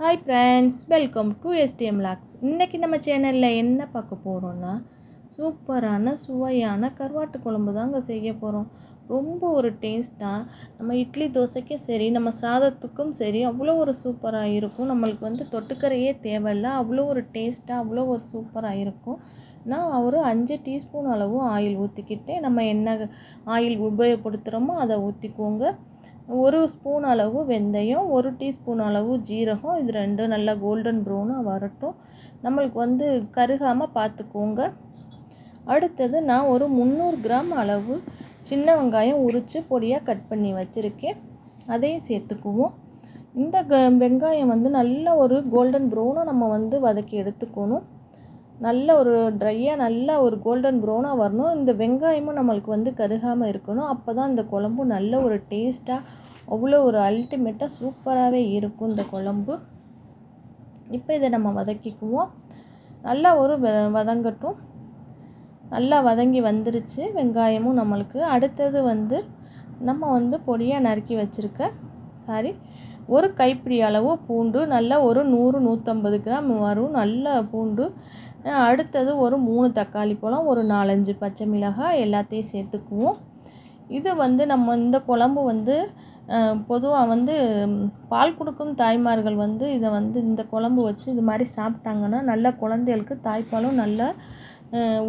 Hi friends welcome to STM logs இன்றைக்கி நம்ம சேனலில் என்ன பார்க்க போகிறோன்னா சூப்பரான சுவையான கருவாட்டு குழம்பு தாங்க செய்ய போகிறோம் ரொம்ப ஒரு டேஸ்ட்டாக நம்ம இட்லி தோசைக்கும் சரி நம்ம சாதத்துக்கும் சரி அவ்வளோ ஒரு சூப்பராக இருக்கும். நம்மளுக்கு வந்து தொட்டுக்கரையே தேவையில்ல. அவ்வளோ ஒரு டேஸ்ட்டாக அவ்வளோ ஒரு சூப்பராக இருக்கும். நான் ஒரு அஞ்சு டீஸ்பூன் அளவு ஆயில் ஊற்றிக்கிட்டே நம்ம என்ன ஆயில் உபயோகப்படுத்துகிறோமோ அதை ஊற்றிக்கோங்க ஒரு ஸ்பூன் அளவு வெந்தயம் ஒரு டீஸ்பூன் அளவு ஜீரகம் இது ரெண்டும் நல்லா கோல்டன் ப்ரௌனாக வரட்டும். நம்மளுக்கு வந்து கருகாமல் பார்த்துக்கோங்க அடுத்தது நான் ஒரு முந்நூறு கிராம் அளவு சின்ன வெங்காயம் உரித்து பொடியாக கட் பண்ணி வச்சுருக்கேன். அதையும் சேர்த்துக்குவோம். இந்த க வெங்காயம் வந்து நல்ல ஒரு கோல்டன் ப்ரௌனாக நம்ம வந்து வதக்கி எடுத்துக்கணும். நல்ல ஒரு ட்ரையாக நல்லா ஒரு கோல்டன் ப்ரௌனாக வரணும். இந்த வெங்காயமும் நம்மளுக்கு வந்து கருகாமல் இருக்கணும். அப்போ தான் இந்த குழம்பு நல்ல ஒரு டேஸ்ட்டாக அவ்வளோ ஒரு அல்டிமேட்டாக சூப்பராகவே இருக்கும் இந்த குழம்பு. இப்போ இதை நம்ம வதக்கிக்குவோம். நல்லா ஒரு வ வதங்கட்டும். நல்லா வதங்கி வந்துருச்சு. வெங்காயமும் நம்மளுக்கு. அடுத்தது வந்து நம்ம வந்து பொடியாக நறுக்கி வச்சுருக்க சாரி ஒரு கைப்பிடி அளவு பூண்டு நல்லா ஒரு நூறு நூற்றம்பது கிராம் வரும். நல்ல பூண்டு. அடுத்தது ஒரு மூணு தக்காளி பழம் ஒரு நாலஞ்சு பச்சை மிளகாய் எல்லாத்தையும் சேர்த்துக்குவோம். இது வந்து நம்ம இந்த குழம்பு வந்து பொதுவாக வந்து பால் கொடுக்கும் தாய்மார்கள் வந்து இதை வந்து இந்த குழம்பு வச்சு இது மாதிரி சாப்பிட்டாங்கன்னா நல்ல குழந்தைகளுக்கு தாய்ப்பாலும் நல்ல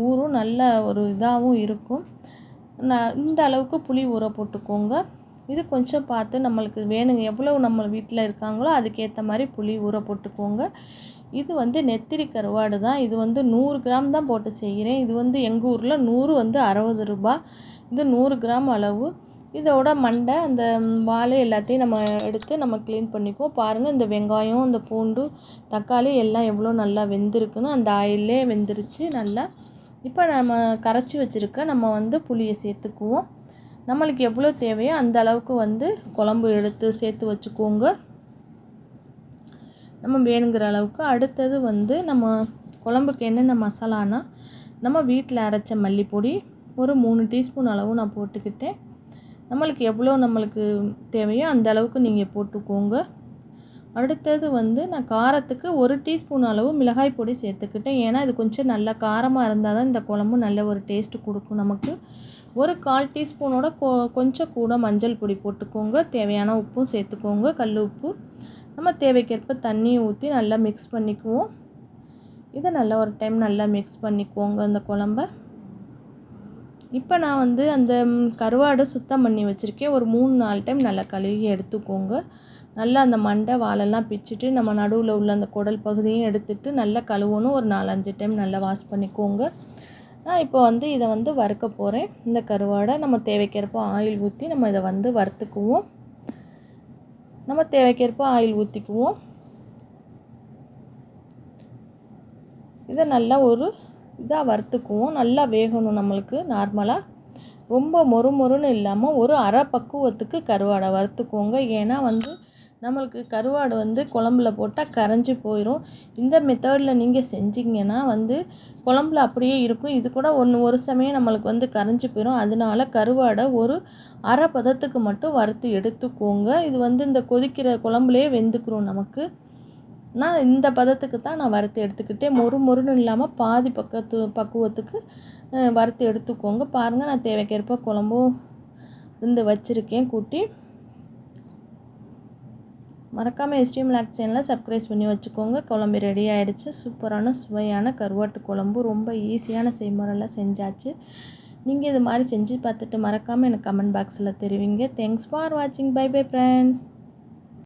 ஊறும் நல்ல ஒரு இதாகவும் இருக்கும். நான் இந்த அளவுக்கு புளி ஊற போட்டுக்கோங்க. இது கொஞ்சம் பார்த்து நம்மளுக்கு வேணுங்க. எவ்வளோ நம்ம வீட்டில் இருக்காங்களோ அதுக்கேற்ற மாதிரி புளி ஊற போட்டுக்கோங்க. இது வந்து நெத்திரி கருவாடு தான். இது வந்து நூறு கிராம் தான் போட்டு செய்கிறேன். இது வந்து எங்கள் ஊரில் நூறு வந்து அறுபது ரூபா. இது நூறு கிராம் அளவு. இதோட மண்டை அந்த வாழை எல்லாத்தையும் நம்ம எடுத்து நம்ம க்ளீன் பண்ணிக்குவோம். பாருங்கள் இந்த வெங்காயம் இந்த பூண்டு தக்காளி எல்லாம் எவ்வளோ நல்லா வெந்திருக்குன்னு. அந்த ஆயிலே வெந்துருச்சு நல்லா. இப்போ நம்ம கரைச்சி வச்சுருக்க நம்ம வந்து புளியை சேர்த்துக்குவோம். நம்மளுக்கு எவ்வளோ தேவையோ அந்த அளவுக்கு வந்து குழம்பு எடுத்து சேர்த்து வச்சுக்கோங்க. நம்ம வேணுங்கிற அளவுக்கு அடுத்தது வந்து நம்ம குழம்புக்கு என்னென்ன மசாலானா நம்ம வீட்டில் அரைச்ச மல்லிப்பொடி ஒரு மூணு டீஸ்பூன் அளவு நான் போட்டுக்கிட்டேன். நம்மளுக்கு எவ்வளோ நம்மளுக்கு தேவையோ அந்த அளவுக்கு நீங்கள் போட்டுக்கோங்க. அடுத்தது வந்து நான் காரத்துக்கு ஒரு டீஸ்பூன் அளவு மிளகாய் பொடி சேர்த்துக்கிட்டேன். ஏன்னா இது கொஞ்சம் நல்லா காரமாக இருந்தால் தான் இந்த குழம்பு நல்ல ஒரு டேஸ்ட்டு கொடுக்கும் நமக்கு. ஒரு கால் டீஸ்பூனோட கொ கொஞ்சம் கூட மஞ்சள் பொடி போட்டுக்கோங்க. தேவையான உப்பும் சேர்த்துக்கோங்க. கல் உப்பு. நம்ம தேவைக்கேற்ப தண்ணியை ஊற்றி நல்லா மிக்ஸ் பண்ணிக்குவோம். இதை நல்லா ஒரு டைம் நல்லா மிக்ஸ் பண்ணிக்குவோங்க அந்த குழம்ப. இப்போ நான் வந்து அந்த கருவாடை சுத்தம் பண்ணி வச்சுருக்கேன். ஒரு மூணு நாலு டைம் நல்லா கழுவி எடுத்துக்கோங்க. நல்லா அந்த மண்டை வாழெல்லாம் பிச்சுட்டு நம்ம நடுவில் உள்ள அந்த குடல் பகுதியும் எடுத்துட்டு நல்லா கழுவணும். ஒரு நாலஞ்சு டைம் நல்லா வாஷ் பண்ணிக்கோங்க. நான் இப்போ வந்து இதை வந்து வறுக்க போகிறேன் இந்த கருவாடை நம்ம தேவைக்கேற்ப ஆயில் ஊற்றி நம்ம இதை வந்து வறுத்துக்குவோம். நம்ம தேவைக்கேற்ப ஆயில் ஊற்றிக்குவோம் இதை நல்லா ஒரு இதாக வறுத்துக்குவோம். நல்லா வேகணும் நம்மளுக்கு நார்மலாக ரொம்ப மொறு மொறுன்னு இல்லாமல் ஒரு அரை பக்குவத்துக்கு கருவாடை வறுத்துக்கோங்க. ஏன்னா வந்து நம்மளுக்கு கருவாடு வந்து குழம்புல போட்டால் கரைஞ்சி போயிடும் இந்த மெத்தடில் நீங்கள் செஞ்சிங்கன்னா வந்து குழம்புல அப்படியே இருக்கும். இது கூட ஒன்று ஒரு சமயம் நம்மளுக்கு வந்து கரைஞ்சி போயிடும் அதனால கருவாடை ஒரு அரை பதத்துக்கு மட்டும் வறுத்து எடுத்துக்கோங்க. இது வந்து இந்த கொதிக்கிற குழம்புலேயே வெந்துக்கிறோம் நமக்கு. நான் இந்த பதத்துக்கு தான் நான் வறுத்து எடுத்துக்கிட்டேன். மொறு மொறுன்னு இல்லாமல் பாதி பக்கத்து பக்குவத்துக்கு வறுத்து எடுத்துக்கோங்க. பாருங்கள் நான் தேவைக்கேற்ப குழம்பும் இருந்து வச்சுருக்கேன். கூட்டி மறக்காமல் எஸ்டிஎம் லாக் சேனலை சப்ஸ்கிரைப் பண்ணி வச்சுக்கோங்க. குழம்பு ரெடி ஆகிடுச்சு சூப்பரான சுவையான கருவாட்டு குழம்பு. ரொம்ப ஈஸியான செய்முறையில் செஞ்சாச்சு. நீங்கள் இது மாதிரி செஞ்சு பார்த்துட்டு மறக்காமல் எனக்கு கமெண்ட் பாக்ஸில் தெரிவிங்க. தேங்க்ஸ் ஃபார் வாட்சிங் பை பை ஃப்ரெண்ட்ஸ்